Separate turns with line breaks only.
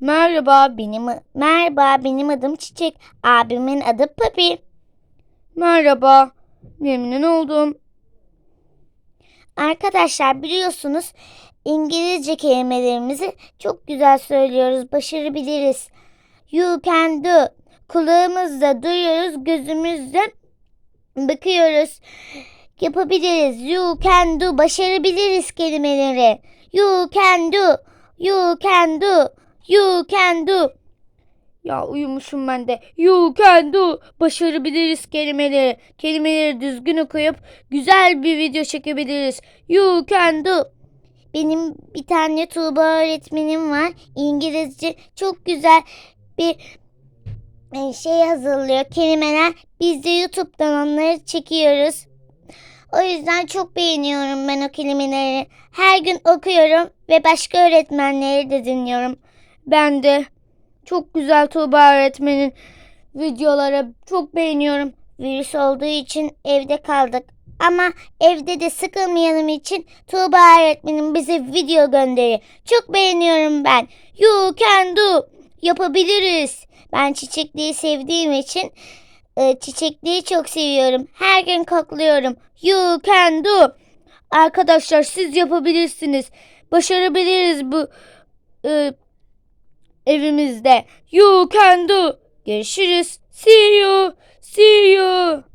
Merhaba benim merhaba benim adım Çiçek. Abimin adı Papi. Merhaba. Memnun oldum. Arkadaşlar biliyorsunuz İngilizce kelimelerimizi çok güzel söylüyoruz, başarabiliriz. You can do. Kulağımızla duyuyoruz, gözümüzle bakıyoruz. Yapabiliriz. You can do. Başarabiliriz kelimeleri. You can do. You can do. You can do. Ya uyumuşum ben de. You can do. Başarabiliriz kelimeleri. Kelimeleri düzgün okuyup güzel bir video çekebiliriz. You can do. Benim bir tane Tuğba öğretmenim var. İngilizce çok güzel bir e, şey hazırlıyor kelimeler. Biz de YouTube'dan onları çekiyoruz. O yüzden çok beğeniyorum ben o kelimeleri. Her gün okuyorum ve başka öğretmenleri de dinliyorum. Ben de çok güzel Tuğba öğretmenin videoları çok beğeniyorum. Virüs olduğu için evde kaldık. Ama evde de sıkılmayalım için Tuğba öğretmenim bize video gönderiyor. Çok beğeniyorum ben. You can do. Yapabiliriz. Ben çiçekliği sevdiğim için e, çiçekliği çok seviyorum. Her gün kokluyorum. You can do. Arkadaşlar siz yapabilirsiniz. Başarabiliriz bu e, evimizde. You can do. Görüşürüz. See you. See you.